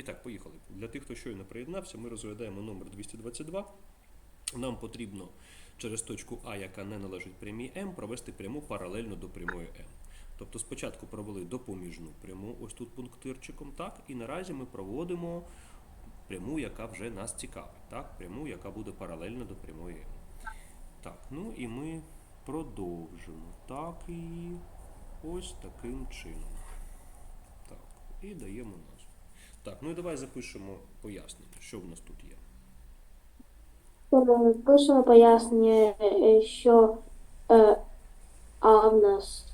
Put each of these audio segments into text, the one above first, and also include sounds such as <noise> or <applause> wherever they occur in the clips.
І так, поїхали. Для тих, хто щойно приєднався, ми розглядаємо номер 222. Нам потрібно через точку А, яка не належить прямій М, провести пряму паралельно до прямої М. Тобто спочатку провели допоміжну пряму, ось тут пунктирчиком, так, і наразі ми проводимо пряму, яка вже нас цікавить, так, пряму, яка буде паралельно до прямої М. Так, ну і ми продовжимо. Так, і ось таким чином. Так, і даємо назву. Так, ну і давай запишемо пояснення, що в нас тут є. Е, Пишемо пояснення, е, що е, А в нас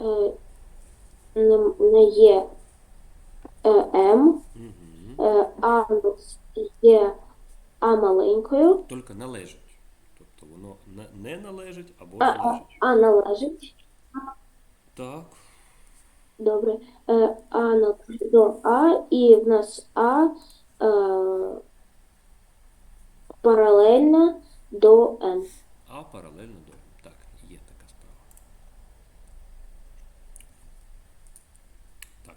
е, не, є е, М, Угу. е, А в нас є А маленькою, Тільки належить. Тобто воно не, належить або а, а, належить. а належить. Так, Добре. Е, А належить до А, і в нас А е, паралельна до М. а паралельно до М. Так, є така справа. Так.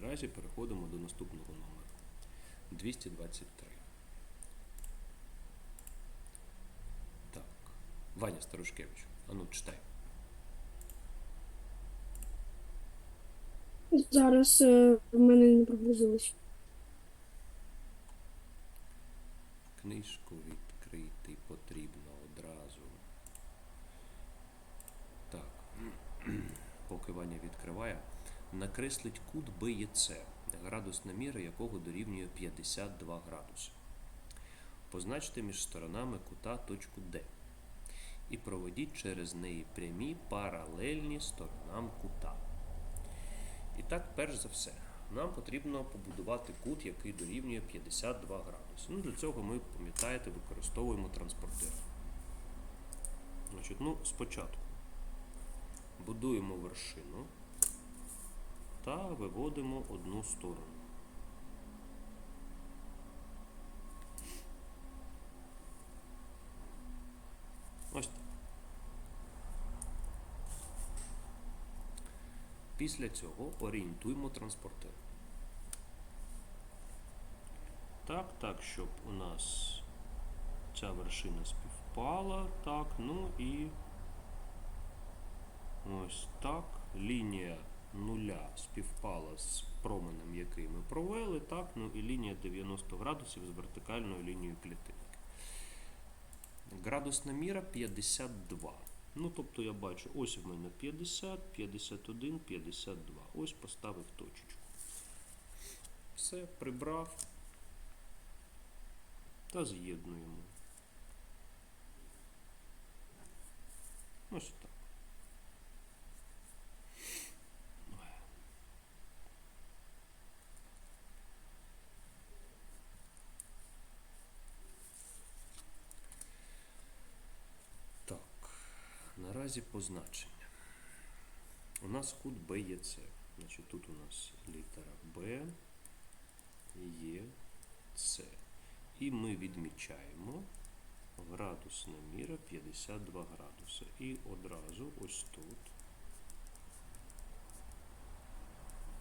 Наразі переходимо до наступного номера. 223. Так. Ваня Старушкевич. Ану, читай. Зараз е, в мене не прогрузилось. Книжку відкрити потрібно одразу. Так. <clears throat> Поки Ваня відкриває. Накреслить кут БЄЦ, градусна міра якого дорівнює 52 градуси. Позначте між сторонами кута точку Д. І проведіть через неї прямі паралельні сторонам кута. І так, перш за все, нам потрібно побудувати кут, який дорівнює 52 градуси. Ну, для цього ми, пам'ятаєте, використовуємо транспортир. Значить, ну, спочатку будуємо вершину та виводимо одну сторону. Ось так. Після цього орієнтуємо транспортир. Так, так, щоб у нас ця вершина співпала. Так, ну і ось так. Лінія нуля співпала з променем, який ми провели. Так, ну і лінія 90 градусів з вертикальною лінією клітинки. Градусна міра 52. Ну, тобто я бачу, ось в мене 50, 51, 52. Ось поставив точечку. Все, прибрав та з'єднуємо. Ось так. Так, наразі позначення. У нас кут Б є С. Значить, тут у нас літера Б є С. І ми відмічаємо градусна міра 52 градуси. І одразу ось тут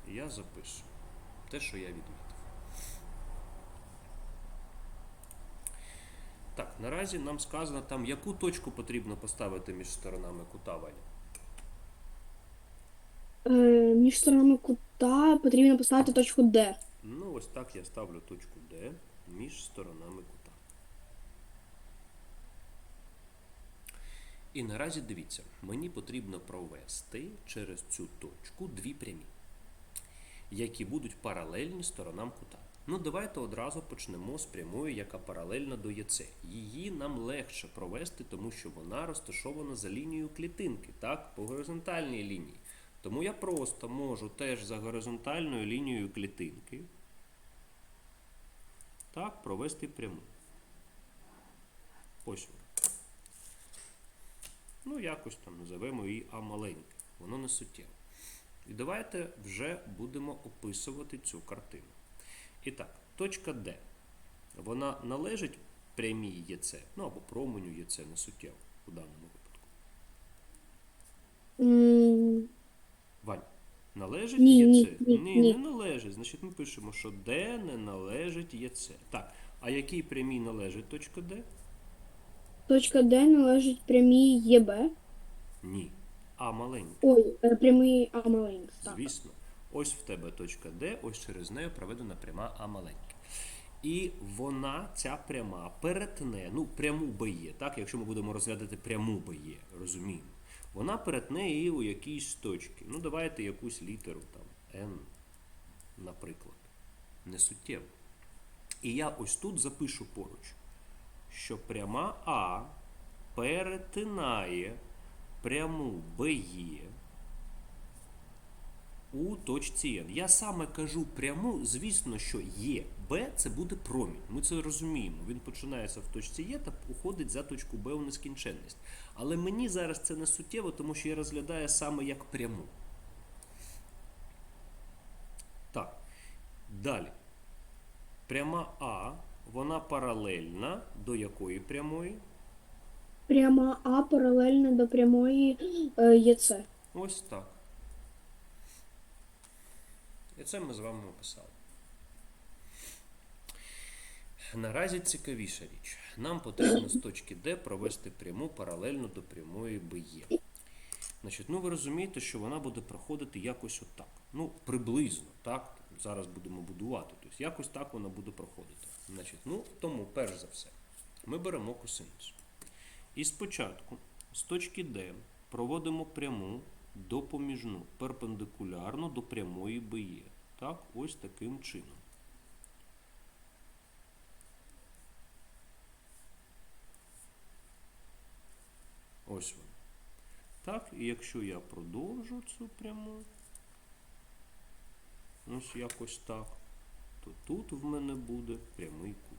я запишу те, що я відмітив. Так, наразі нам сказано там, яку точку потрібно поставити між сторонами кута Ваня. Е, між сторонами кута потрібно поставити точку Д. Ну, ось так я ставлю точку D між сторонами кута. І наразі дивіться, мені потрібно провести через цю точку дві прямі, які будуть паралельні сторонам кута. Ну, давайте одразу почнемо з прямої, яка паралельна до ЄЦ. Її нам легше провести, тому що вона розташована за лінією клітинки, так, по горизонтальній лінії. Тому я просто можу теж за горизонтальною лінією клітинки так, провести пряму. Ось вона. Ну, якось там називемо її А маленьке. Воно не суттєво. І давайте вже будемо описувати цю картину. І так, точка Д. Вона належить прямій ЄЦ, ну або променю ЄЦ не суттєво у даному випадку. М, Вань, Належить Ні, ЄЦ? ні, ні, ні, ні. не належить. Значить, ми пишемо, що Д не належить ЄЦ. Так, а якій прямій належить точка Д? Точка Д належить прямій ЄБ. Ні. А маленька. Ой, е, прямий А маленький. Так. Звісно. Ось в тебе точка Д, ось через нею проведена пряма А маленька. І вона, ця пряма, перетне, ну, пряму БЄ, так, якщо ми будемо розглядати пряму БЄ, розуміємо. Вона перетне її у якійсь точці. Ну, давайте якусь літеру там, N, наприклад. Не суттєво. І я ось тут запишу поруч, що пряма А перетинає пряму БЄ у точці N. Я саме кажу пряму, звісно, що є. Б це буде промінь. Ми це розуміємо. Він починається в точці Є та уходить за точку Б у нескінченність. Але мені зараз це не суттєво, тому що я розглядаю саме як пряму. Так. Далі. Пряма А, вона паралельна до якої прямої? Пряма А паралельна до прямої е, ЄЦ. Ось так. Це ми з вами описали. Наразі цікавіша річ. Нам потрібно з точки Д провести пряму паралельно до прямої БЄ. Значить, ну ви розумієте, що вона буде проходити якось отак. Ну, приблизно, так? Зараз будемо будувати. Тобто якось так вона буде проходити. Значить, ну, тому, перш за все, ми беремо косинус. І спочатку з точки D проводимо пряму допоміжну перпендикулярно до прямої БЄ. Так, ось таким чином. Ось воно. Так, і якщо я продовжу цю пряму, ось якось так, то тут в мене буде прямий кут.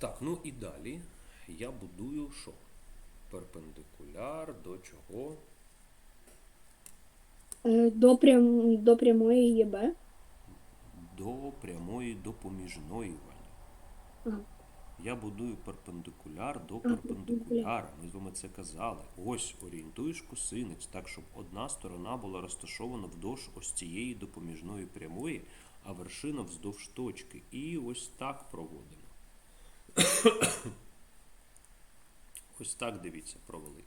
Так, ну і далі я будую що? Перпендикуляр до чого? Е, До, прям, до прямої ЄБ. До прямої допоміжної. Ага. Я будую перпендикуляр до перпендикуляра. Ми з вами це казали. Ось орієнтуєш косинець, так, щоб одна сторона була розташована вздовж ось цієї допоміжної прямої, а вершина вздовж точки. І ось так проводимо. <coughs> ось так дивіться, провели.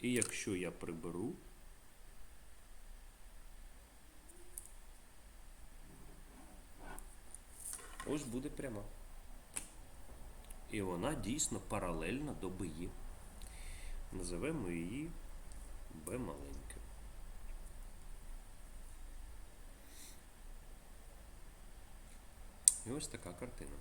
І якщо я приберу, ось буде пряма. І вона дійсно паралельна до БІ. Називемо її Б маленьке. І ось така картина.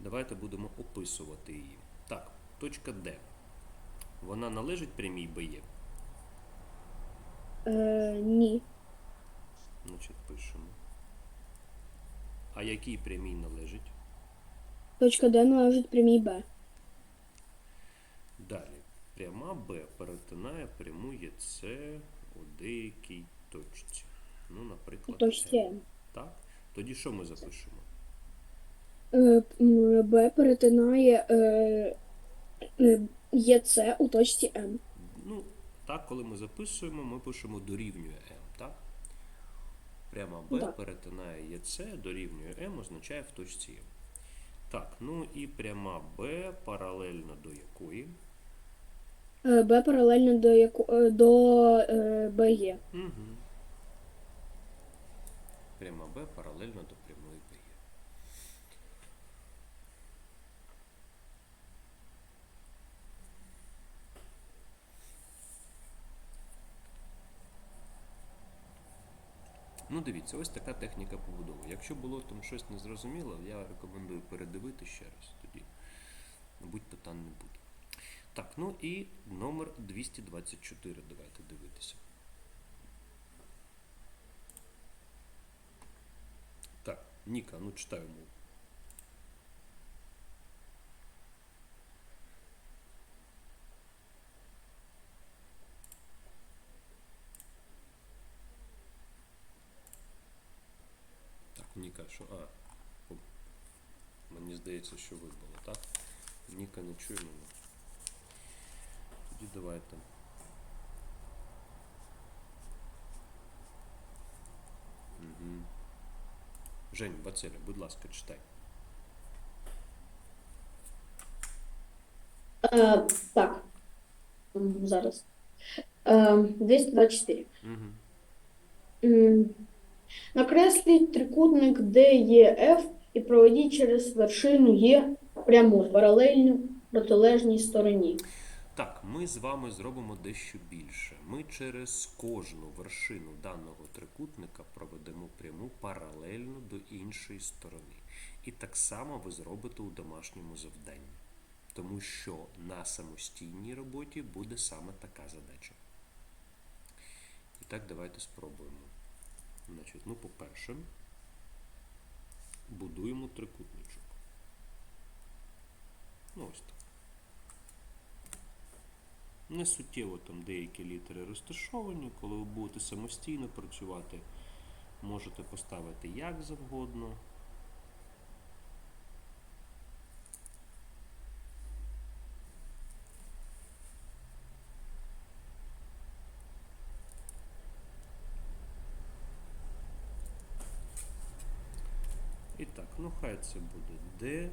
Давайте будемо описувати її. Так, точка Д. Вона належить прямій БЄ. Е, ні. Значить, пишемо. А якій прямій належить? Точка Д належить прямій Б. Далі. Пряма Б перетинає пряму ЄЦ у деякій точці. Ну, наприклад, М. М. Так? Тоді що ми запишемо? Е, Б перетинає е, е, ЄЦ у точці М. Ну, так, коли ми записуємо, ми пишемо дорівнює М, так? Пряма Б Так. перетинає ЄЦ, дорівнює М, означає в точці М. Так, ну і пряма Б паралельно до якої? Б паралельно до, яко, е, до БЄ. Угу. Пряма Б паралельно до прямої БЄ. Ну, дивіться, ось така техніка побудови. Якщо було там щось незрозуміло, я рекомендую передивити ще раз тоді. Мабуть, питань не буде. Так, ну і номер 224 давайте дивитися. Ника, ну читаю, мол. Так, Ника, що... А, о, мені здається, що вибило, так? Ніка не чуємо. Тоді давайте. Жень, Бацеля, будь ласка, читай. Е, так. М, Зараз. Е, 224. Угу. М, Накресліть трикутник DEF і проведіть через вершину Є пряму паралельну протилежній стороні. Так, ми з вами зробимо дещо більше. Ми через кожну вершину даного трикутника проведемо пряму паралельно до іншої сторони. І так само ви зробите у домашньому завданні. Тому що на самостійній роботі буде саме така задача. І так, давайте спробуємо. Значить, ну, по-перше, будуємо трикутничок. Ну, ось так. Не суттєво там деякі літери розташовані. Коли ви будете самостійно працювати, можете поставити як завгодно. І так, ну хай це буде D,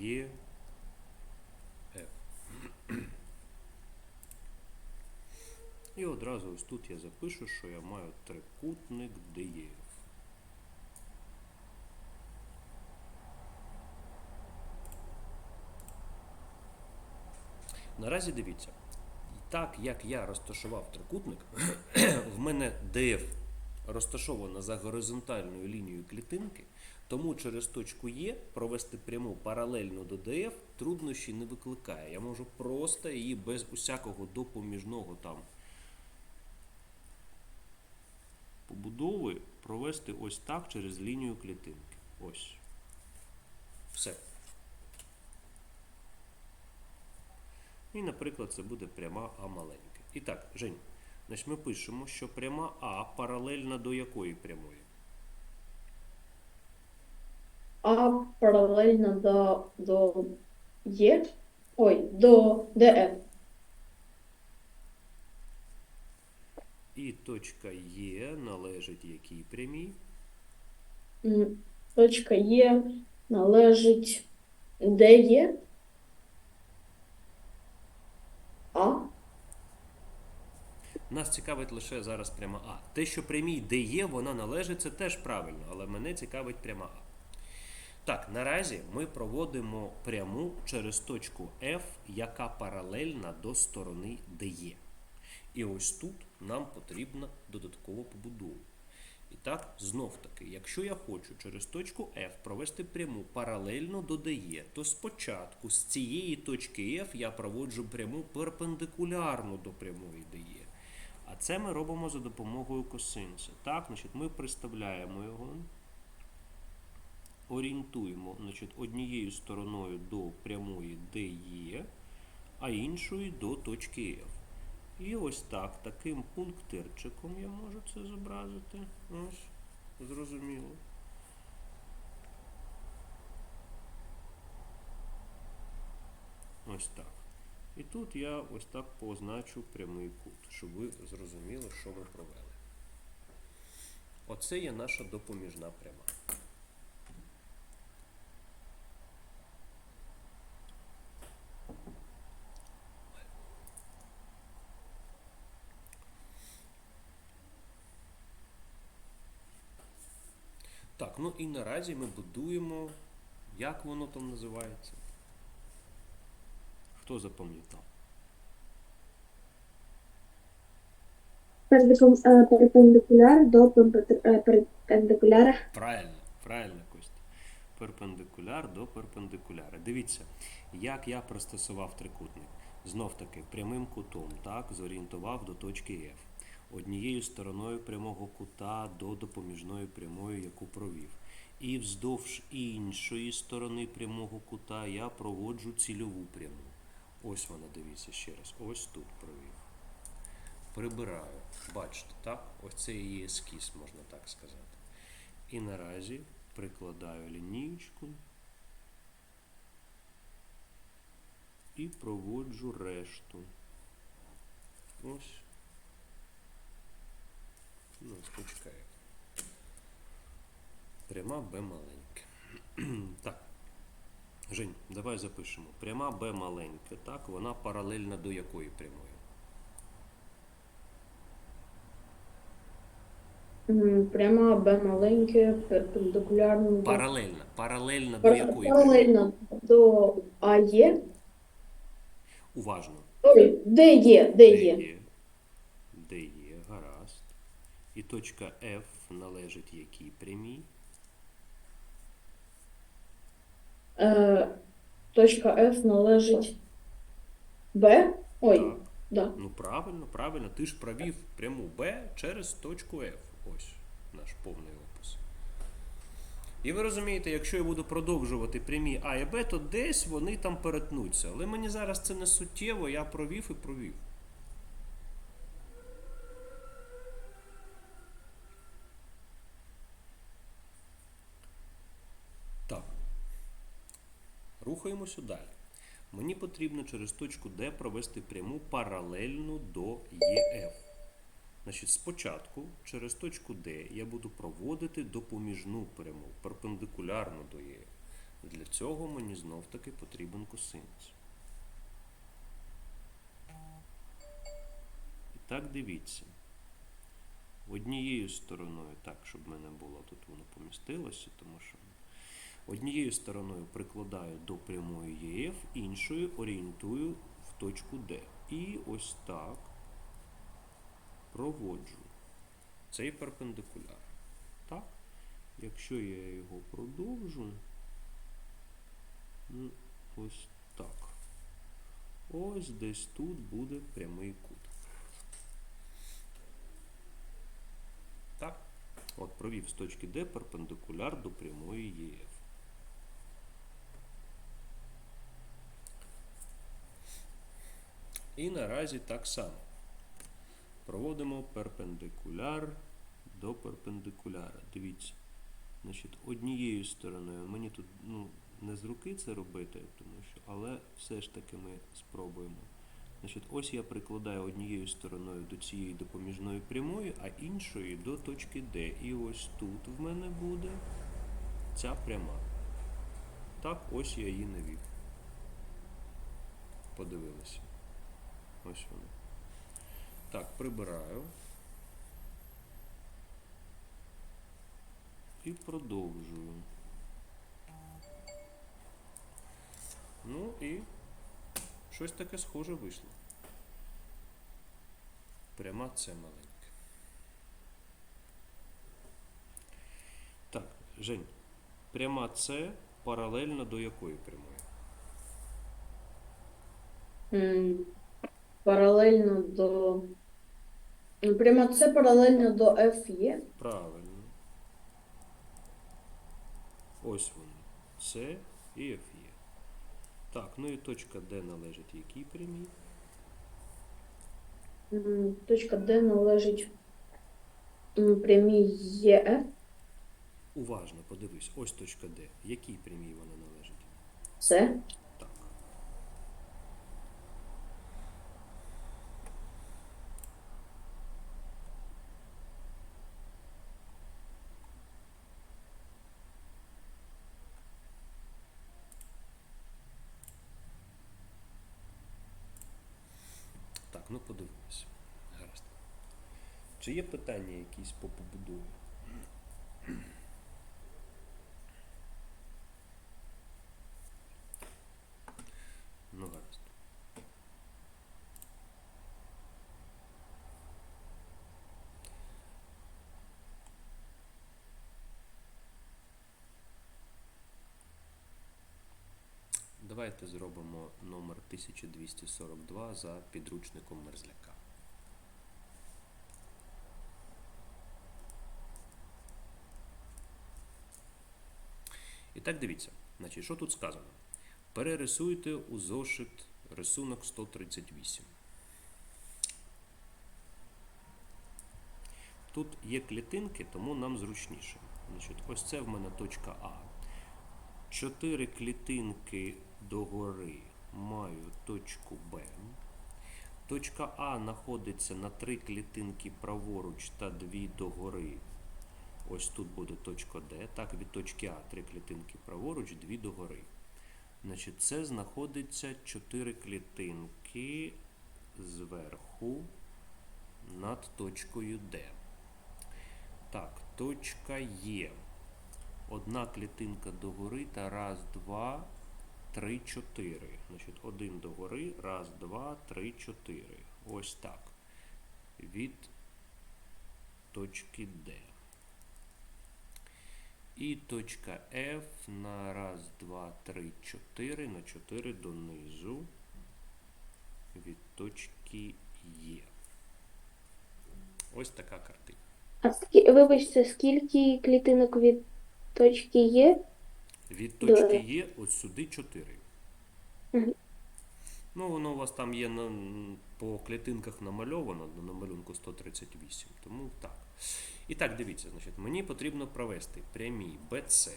Е, F. І одразу ось тут я запишу, що я маю трикутник DEF. Наразі дивіться, так як я розташував трикутник, <clears throat> в мене DF розташована за горизонтальною лінією клітинки, тому через точку Е провести пряму паралельно до DF труднощі не викликає. Я можу просто її без усякого допоміжного там побудови провести ось так через лінію клітинки. Ось. Все. І, наприклад, це буде пряма А маленька. І так, Жень, значить ми пишемо, що пряма А паралельна до якої прямої? А паралельно до, Є. Ой, до ДФ. І точка Е належить якій прямій? Точка Є належить де є? А? Нас цікавить лише зараз пряма А. Те, що прямій де є, вона належить, це теж правильно, але мене цікавить пряма А. Так, наразі ми проводимо пряму через точку F, яка паралельна до сторони де є. І ось тут нам потрібна додаткова побудова. І так, знов таки, якщо я хочу через точку F провести пряму паралельно до DE, то спочатку з цієї точки F я проводжу пряму перпендикулярну до прямої DE. А це ми робимо за допомогою косинуса. Так, значить, ми представляємо його, орієнтуємо значить, однією стороною до прямої DE, а іншою до точки F. І ось так, таким пунктирчиком я можу це зобразити. Ось, зрозуміло. Ось так. І тут я ось так позначу прямий кут, щоб ви зрозуміли, що ми провели. Оце є наша допоміжна пряма. Ну і наразі ми будуємо, як воно там називається? Хто запам'ятав? Е, Перпендикуляр до е, перпендикуляра. Правильно, правильно, Костя. Перпендикуляр до перпендикуляра. Дивіться, як я пристосував трикутник. Знов таки, прямим кутом, так, зорієнтував до точки F. Однією стороною прямого кута до допоміжної прямої, яку провів. І вздовж іншої сторони прямого кута я проводжу цільову пряму. Ось вона, дивіться ще раз. Ось тут провів. Прибираю. Бачите, так? Ось це і є ескіз, можна так сказати. І наразі прикладаю лінієчку і проводжу решту. Ось. Ну, ось. Пряма Б маленьке. <clears throat> так. Жень, давай запишемо. Пряма Б маленьке, так, вона паралельна до якої прямої? Пряма Б маленьке, перпендикулярно Паралельна. Паралельна до якої прямої? паралельно до АЄ. Уважно. Де є, де є. є. Де є, гаразд. І точка F належить якій прямій? Е, точка F належить Б. Ой, Так. да. Ну правильно, правильно. Ти ж провів пряму Б через точку F. Ось наш повний опис. І ви розумієте, якщо я буду продовжувати прямі А і Б, то десь вони там перетнуться. Але мені зараз це не суттєво, я провів і провів. Рухаємося далі. Мені потрібно через точку D провести пряму паралельну до ЕФ. Значить, спочатку через точку D я буду проводити допоміжну пряму, перпендикулярну до ЄФ. Для цього мені знов таки потрібен косинус. І так дивіться. Однією стороною, так, щоб мене було тут воно помістилося, тому що Однією стороною прикладаю до прямої ЄФ, іншою орієнтую в точку D. І ось так проводжу цей перпендикуляр. Так? Якщо я його продовжу, ну, ось так. Ось десь тут буде прямий кут. Так? От провів з точки D перпендикуляр до прямої ЄФ. І наразі так само. Проводимо перпендикуляр до перпендикуляра. Дивіться. Значить, однією стороною мені тут ну, не з руки це робити, тому що, але все ж таки ми спробуємо. Значить, ось я прикладаю однією стороною до цієї допоміжної прямої, а іншою до точки D. І ось тут в мене буде ця пряма. Так, ось я її навів. Подивилися. Ось вона. Так, прибираю. І продовжую. Ну і щось таке схоже вийшло. Пряма це маленьке. Так, Жень, пряма це паралельно до якої прямої? Паралельно до. Ну, Пряма С паралельно до F є. Правильно. Ось вони. С і F є. Так, ну і точка D належить якій прямій? М, Точка D належить м, прямій ЄФ. Уважно подивись, ось точка D. Якій прямій вона належить? С. ну подивимось. Гаразд. Чи є питання якісь по побудові? Ну, гаразд. Давайте зробимо номер 1242 за підручником Мерзляка. І так дивіться, значить, що тут сказано? Перерисуйте у зошит рисунок 138. Тут є клітинки, тому нам зручніше. Значить, ось це в мене точка А. Чотири клітинки догори маю точку Б. Точка А знаходиться на три клітинки праворуч та дві догори. Ось тут буде точка Д. Так, від точки А три клітинки праворуч, дві догори. Значить, це знаходиться чотири клітинки зверху над точкою Д. Так, точка Є. Одна клітинка догори та раз, два, три, чотири. Значить, один догори, раз, два, три, чотири. Ось так. Від точки Д. І точка F на раз, два, три, чотири, на чотири донизу від точки Є. Ось така картина. А вибачте, скільки клітинок від точки є? Від точки Є от сюди 4. Мгм. Ну, воно у вас там є на, по клітинках намальовано, на малюнку 138, тому так. І так, дивіться, значить, мені потрібно провести прямі BC.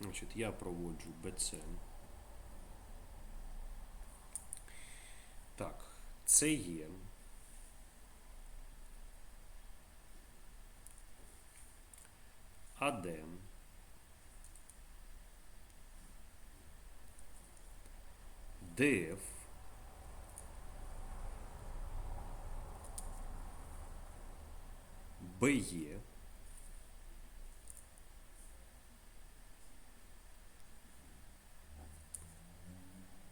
Значить, я проводжу BC. Так, це є. АД. ДФ. БЕ.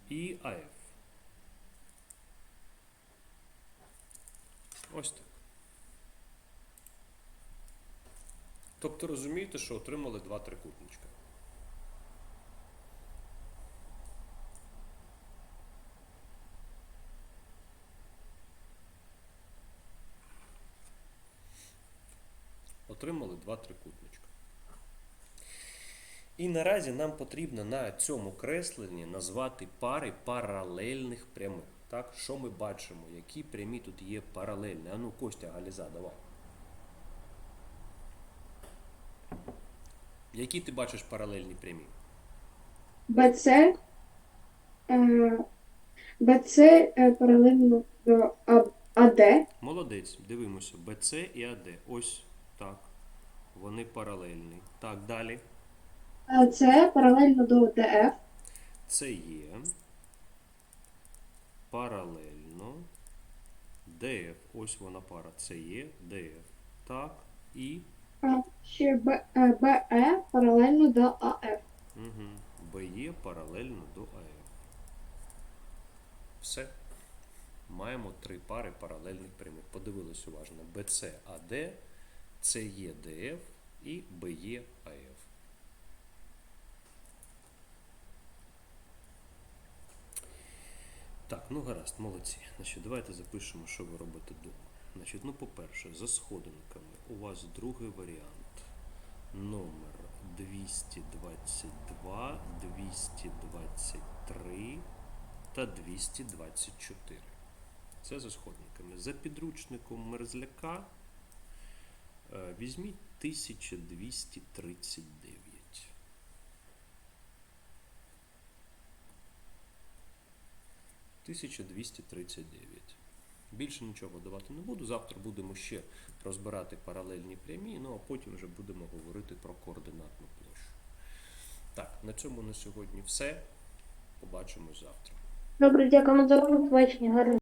І АФ. Ось так. Тобто розумієте, що отримали два трикутничка. Отримали два трикутничка. І наразі нам потрібно на цьому кресленні назвати пари паралельних прямих. Так, що ми бачимо? Які прямі тут є паралельні? А ну, Костя Галіза, давай. Які ти бачиш паралельні прямі? БЦ, е, БЦ е, паралельно до АД. Молодець, дивимося. БЦ і АД. Ось так. Вони паралельні. Так, далі. Це паралельно до ДФ. Це є. Паралельно. ДФ. Ось вона пара. Це є. ДФ. Так. І. А ще Б, е, БЕ паралельно до АФ. Угу. БЕ паралельно до АФ. Все. Маємо три пари паралельних прямих. Подивились уважно. БЦ АД, СЕ ДФ і БЕ АФ. Так, ну гаразд, молодці. Значить, давайте запишемо, що ви робите вдома. Значить, ну, по-перше, за сходинками у вас другий варіант. Номер 222, 223 та 224. Це за сходниками. За підручником мерзляка візьміть 1239. Тисяча двісті тридцять дев'ять. Більше нічого давати не буду. Завтра будемо ще розбирати паралельні прямі, ну а потім вже будемо говорити про координатну площу. Так, на цьому на сьогодні все. Побачимось завтра. Добре, дякуємо за увагу. Гарно.